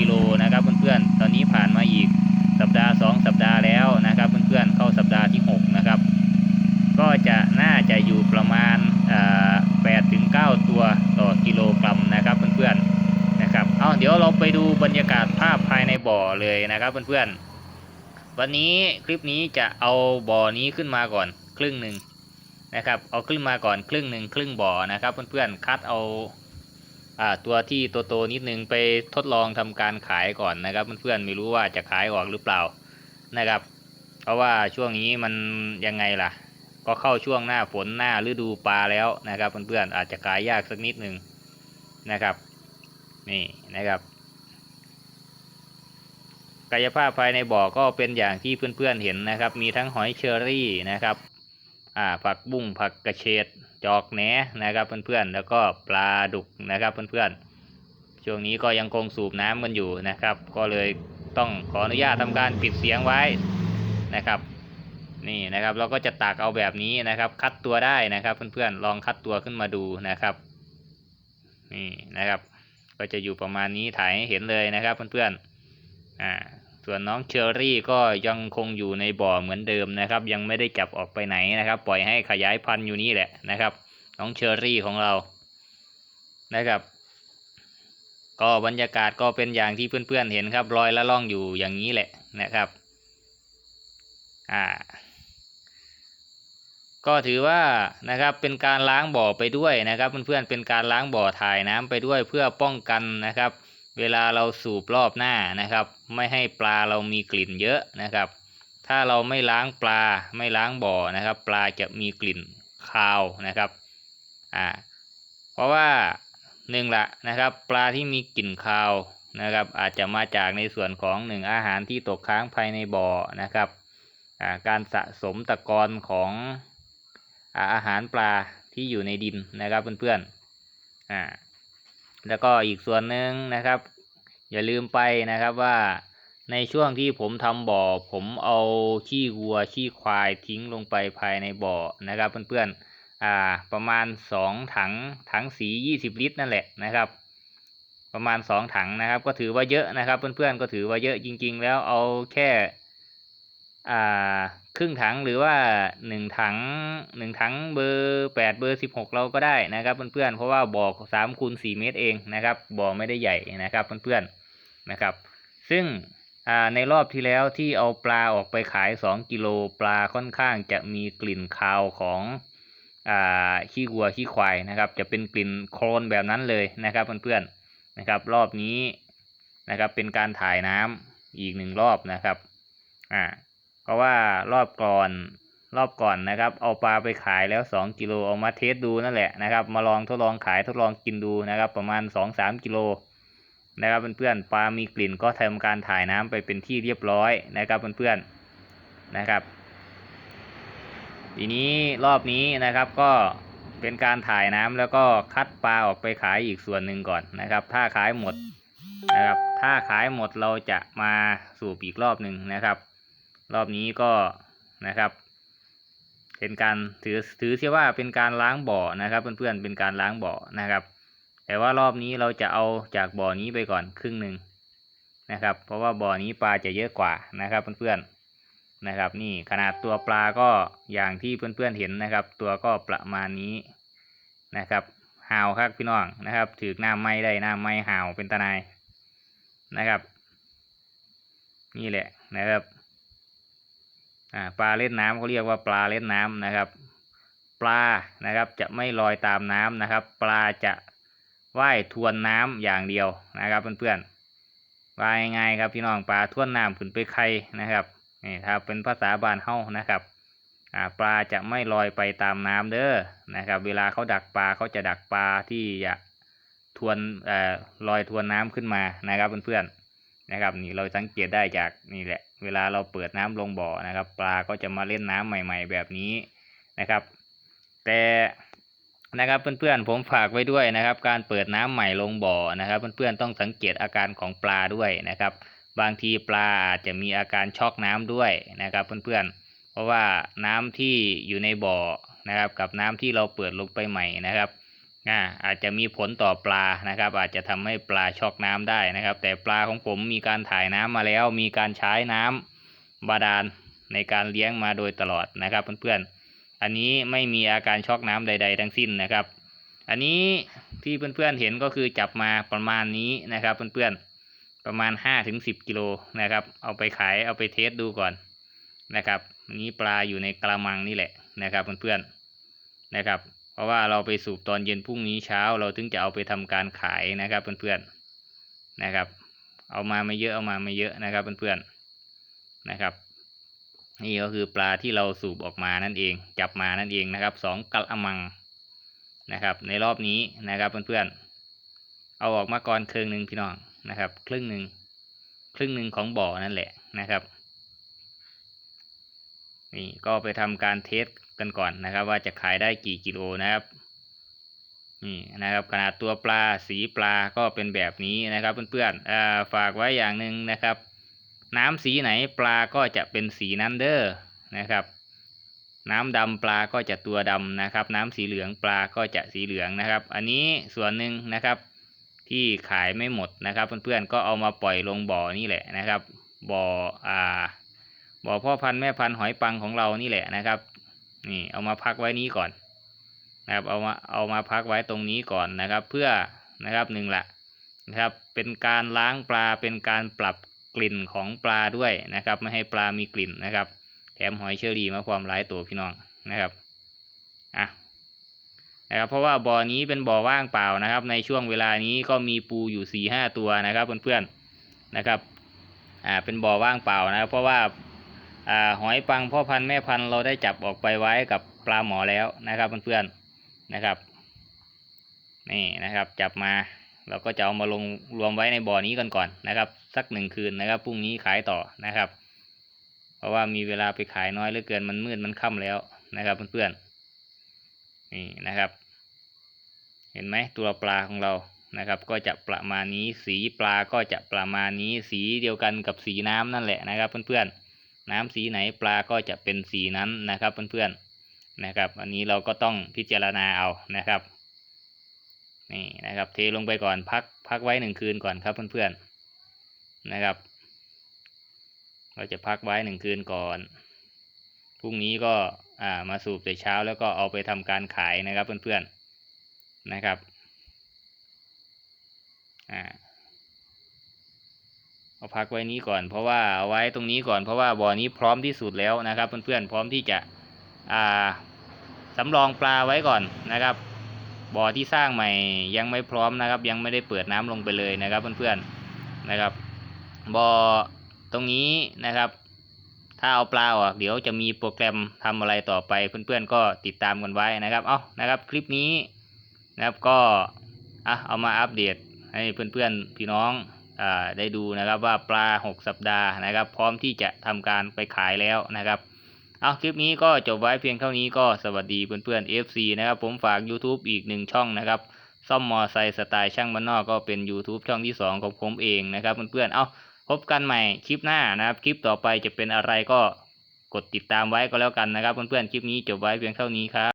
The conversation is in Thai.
กิโลนะครับเพื่อนๆ ตอนนี้ผ่านมาอีกสัปดาห์ 2 สัปดาห์แล้วนะครับเพื่อนๆ เข้าสัปดาห์ที่6นะครับ ก็จะน่าจะอยู่ประมาณ8ถึง9ตัวต่อกิโลกรัมนะครับเพื่อนๆ นะครับ เอาเดี๋ยวเราไปดูบรรยากาศภาพภายในบ่อเลยนะครับเพื่อนๆ วันนี้คลิปนี้จะเอาบ่อนี้ขึ้นมาก่อนครึ่งหนึ่งนะครับ เอาขึ้นมาก่อนครึ่งหนึ่งครึ่งบ่อนะครับเพื่อนๆ คัดเอา อ่าตัวที่โตนิดนึงไปทดลองทำการขายก่อนนะครับเพื่อนๆไม่รู้ว่าจะขายออกหรือเปล่านะครับ เพราะว่าช่วงนี้มันยังไงล่ะ ก็เข้าช่วงหน้าฝนหน้าฤดูปลาแล้วนะครับเพื่อนๆอาจจะขายยากสักนิดหนึ่งนะครับ นี่นะครับกายภาพภายในบ่อก็เป็นอย่างที่เพื่อนๆเห็นนะครับ มีทั้งหอยเชอรี่นะครับ อ่าผักบุ้งผักกระเฉดจอกแหนนะครับเพื่อนๆแล้วก็ปลาดุกนะครับเพื่อนๆช่วงนี้ก็ยังคงสูบน้ำกันอยู่นะครับ ก็เลยต้องขออนุญาตทำการปิดเสียงไว้นะครับนี่นะครับเราก็จะตักเอาแบบนี้นะครับ คัดตัวได้นะครับเพื่อนๆลองคัดตัวขึ้นมาดูนะครับนี่นะครับ ก็จะอยู่ประมาณนี้ถ่ายให้เห็นเลยนะครับเพื่อนๆอ่า ส่วนน้องเชอรี่ก็ยังคงอยู่ในบ่อเหมือนเดิมนะครับ ยังไม่ได้จับออกไปไหนนะครับ ปล่อยให้ขยายพันธุ์อยู่นี่แหละนะครับ น้องเชอรี่ของเรานะครับ ก็บรรยากาศก็เป็นอย่างที่เพื่อนๆเห็นครับ รอยละล่องอยู่อย่างนี้แหละนะครับอ่าก็ถือว่านะครับเป็นการล้างบ่อไปด้วยนะครับ เพื่อนๆเป็นการล้างบ่อถ่ายน้ำไปด้วยเพื่อป้องกันนะครับ เวลาเราสูบรอบหน้านะครับ ไม่ให้ปลาเรามีกลิ่นเยอะนะครับ ถ้าเราไม่ล้างปลาไม่ล้างบ่อนะครับ ปลาจะมีกลิ่นคาวนะครับอ่าเพราะว่าหนึ่งละนะครับ ปลาที่มีกลิ่นคาวนะครับ อาจจะมาจากในส่วนของหนึ่งอาหารที่ตกค้างภายในบ่อนะครับอ่าการสะสมตะกอนของอาอาหารปลาที่อยู่ในดินนะครับเพื่อนๆอ่า แล้วก็อีกส่วนหนึ่งนะครับ อย่าลืมไปนะครับว่าในช่วงที่ผมทำบ่อ ผมเอาขี้วัวขี้ควายทิ้งลงไปภายในบ่อนะครับ เพื่อนๆอ่าประมาณสองถังถังสียี่สิบลิตรนั่นแหละนะครับ ประมาณสองถังนะครับ ก็ถือว่าเยอะนะครับ เพื่อนๆก็ถือว่าเยอะจริง ๆ แล้วเอาแค่ อ่า ครึ่งถังหรือว่าหนึ่งถังหนึ่งถังเบอร์แปดเบอร์สิบหกเราก็ได้นะครับเพื่อนๆเพราะว่าบ่อสามคูณสี่เมตรเองนะครับบ่อไม่ได้ใหญ่นะครับเพื่อนๆนะครับ ซึ่งอ่าในรอบที่แล้วที่เอาปลาออกไปขายสองกิโลปลาค่อนข้างจะมีกลิ่นคาวของอ่าขี้วัวขี้ควายนะครับ จะเป็นกลิ่นโคลนแบบนั้นเลยนะครับเพื่อนๆนะครับรอบนี้นะครับเป็นการถ่ายน้ำอีกหนึ่งรอบนะครับอ่า ราะว่ารอบก่อนรอบก่อนนะครับ เอาปลาไปขายแล้วสองกิโลเอามาเทสดูนั่นแหละนะครับ มาลองทดลองขายทดลองกินดูนะครับ ประมาณสองสามกิโลนะครับเพื่อนๆปลามีกลิ่นก็ทำการถ่ายน้ำไปเป็นที่เรียบร้อยนะครับเพื่อนๆนะครับ ทีนี้รอบนี้นะครับก็เป็นการถ่ายน้ำแล้วก็คัดปลาออกไปขายอีกส่วนหนึ่งก่อนนะครับ ถ้าขายหมดนะครับถ้าขายหมดเราจะมาสูบอีกรอบหนึ่งนะครับ รอบนี้ก็นะครับเป็นการถือถือเสียว่าเป็นการล้างบ่อนะครับเพื่อนๆเป็นการล้างบ่อนะครับ แต่ว่ารอบนี้เราจะเอาจากบ่อนี้ไปก่อนครึ่งหนึ่งนะครับ เพราะว่าบ่อนี้ปลาจะเยอะกว่านะครับเพื่อนๆนะครับนี่ขนาดตัวปลาก็อย่างที่เพื่อนๆเห็นนะครับ ตัวก็ประมาณนี้นะครับหาวครับพี่น้องนะครับถือหน้าไม้ได้หน้าไม้หาวเป็นตะนายนะครับ นี่แหละนะครับ ปลาเล่นน้ำเขาเรียกว่าปลาเล่นน้ำนะครับ ปลานะครับจะไม่ลอยตามน้ำนะครับ ปลาจะว่ายทวนน้ำอย่างเดียวนะครับเพื่อนๆว่ายง่ายๆครับพี่น้องปลาทวนน้ำขึ้นไปไข่นะครับนี่ถ้าเป็นภาษาบ้านเฮานะครับปลาจะไม่ลอยไปตามน้ำเด้อนะครับ เวลาเขาดักปลาเขาจะดักปลาที่จะทวนลอยทวนน้ำขึ้นมานะครับเพื่อนๆ นะครับนี่เราสังเกตได้จากนี่แหละ เวลาเราเปิดน้ำลงบ่อนะครับ ปลาก็จะมาเล่นน้ำใหม่ ๆ แบบนี้นะครับ แต่นะครับเพื่อนๆผมฝากไว้ด้วยนะครับ การเปิดน้ำใหม่ลงบ่อนะครับ เพื่อนๆต้องสังเกตอาการของปลาด้วยนะครับ บางทีปลาอาจจะมีอาการช็อกน้ำด้วยนะครับ เพื่อนๆเพราะว่าน้ำที่อยู่ในบ่อนะครับ กับน้ำที่เราเปิดลงไปใหม่นะครับ อาอาจจะมีผลต่อปลานะครับ อาจจะทำให้ปลาช็อกน้ำได้นะครับ แต่ปลาของผมมีการถ่ายน้ำมาแล้ว มีการใช้น้ำบาดาลในการเลี้ยงมาโดยตลอดนะครับเพื่อนๆ อันนี้ไม่มีอาการช็อกน้ำใด ๆ ทั้งสิ้นนะครับ อันนี้ที่เพื่อนๆเห็นก็คือจับมาประมาณนี้นะครับเพื่อนๆประมาณห้าถึงสิบกิโลนะครับ เอาไปขายเอาไปเทสดูก่อนนะครับอันนี้ปลาอยู่ในกระมังนี่แหละนะครับเพื่อนๆนะครับ ราะว่าเราไปสูบตอนเย็นพรุ่งนี้เช้า เราถึงจะเอาไปทำการขายนะครับเพื่อนๆนะครับ เอามาไม่เยอะเอามาไม่เยอะนะครับเพื่อนๆนะครับ นี่ก็คือปลาที่เราสูบออกมานั่นเอง จับมานั่นเองนะครับสองกระมังนะครับ ในรอบนี้นะครับเพื่อนๆเอาออกมาก่อนครึ่งหนึ่งพี่น้องนะครับ ครึ่งหนึ่งครึ่งหนึ่งของบ่อนั่นแหละนะครับ นี่ก็ไปทำการเทส กันก่อนนะครับ ว่าจะขายได้กี่กิโลนะครับนี่นะครับขนาดตัวปลาสีปลาก็เป็นแบบนี้นะครับเพื่อนๆาฝากไว้อย่างหนึ่งนะครับ น้ำสีไหนปลาก็จะเป็นสีนั้นเด้อนะครับ น้ำดำปลาก็จะตัวดำนะครับ น้ำสีเหลืองปลาก็จะสีเหลืองนะครับ อันนี้ส่วนหนึ่งนะครับ ที่ขายไม่หมดนะครับ เพื่อนๆก็เอามาปล่อยลงบ่อนี่แหละนะครับ บ่ออ่าบ่อพ่อพันธุ์แม่พันธุ์หอยปังของเรานี่แหละนะครับ นี่เอามาพักไว้นี้ก่อนนะครับเอามาเอามาพักไว้ตรงนี้ก่อนนะครับ เพื่อนะครับหนึ่งละนะครับเป็นการล้างปลาเป็นการปรับกลิ่นของปลาด้วยนะครับ ไม่ให้ปลามีกลิ่นนะครับ แถมหอยเชอรี่มาความหลายตัวพี่น้องนะครับอะนะครับเพราะว่าบ่อนี้เป็นบ่อว่างเปล่านะครับ ในช่วงเวลานี้ก็มีปูอยู่สี่ห้าตัวนะครับเพื่อนๆนะครับอ่าเป็นบ่อว่างเปล่านะครับเพราะว่า หอยปังพ่อพันธุ์แม่พันธุ์เราได้จับออกไปไว้กับปลาหมอแล้วนะครับเพื่อนๆนะครับนี่นะครับจับมาเราก็จะเอามาลงรวมไว้ในบ่อนี้กันก่อนนะครับ สักหนึ่งคืนนะครับพรุ่งนี้ขายต่อนะครับ เพราะว่ามีเวลาไปขายน้อยเหลือเกินมันมืดมันค่ำแล้วนะครับเพื่อนๆนี่นะครับ เห็นไหมตัวปลาของเรานะครับ ก็จะประมาณนี้สีปลาก็จะประมาณนี้สีเดียวกันกับสีน้ำนั่นแหละนะครับเพื่อนๆ น้ำสีไหนปลาก็จะเป็นสีนั้นนะครับเพื่อนๆนะครับอันนี้เราก็ต้องพิจารณาเอานะครับนี่นะครับเทลงไปก่อนพักพักไว้หนึ่งคืนก่อนครับเพื่อนๆนะครับ เราจะพักไว้หนึ่งคืนก่อนพรุ่งนี้ก็อ่ามาสูบแต่เช้าแล้วก็เอาไปทำการขายนะครับเพื่อนๆนะครับอ่า เอาพักไว้นี้ก่อน เพราะว่าเอาไว้ตรงนี้ก่อนเพราะว่าบ่อนี้พร้อมที่สุดแล้วนะครับ เพื่อนๆพร้อมที่จะอ่าสำรองปลาไว้ก่อนนะครับ บ่อที่สร้างใหม่ยังไม่พร้อมนะครับ ยังไม่ได้เปิดน้ำลงไปเลยนะครับเพื่อนๆนะครับ บ่อตรงนี้นะครับ ถ้าเอาปลาออกเดี๋ยวจะมีโปรแกรมทำอะไรต่อไปเพื่อนๆก็ติดตามกันไว้นะครับเอานะครับ คลิปนี้นะครับก็อะเอามาอัปเดตให้เพื่อนๆพี่น้อง ได้ดูนะครับว่าปลา 6 สัปดาห์นะครับ พร้อมที่จะทำการไปขายแล้วนะครับเอาคลิปนี้ก็จบไว้เพียงเท่านี้ก็สวัสดีเพื่อนๆ FC นะครับ ผมฝาก YouTube อีกหนึ่งช่องนะครับซ่อมมอไซค์สไตล์ช่างบ้านนอกก็เป็น YouTube ช่องที่ 2 ของผมเองนะครับเพื่อนๆเอาพบกันใหม่คลิปหน้านะครับ คลิปต่อไปจะเป็นอะไรก็กดติดตามไว้ก็แล้วกันนะครับเพื่อนๆคลิปนี้จบไว้เพียงเท่านี้ครับ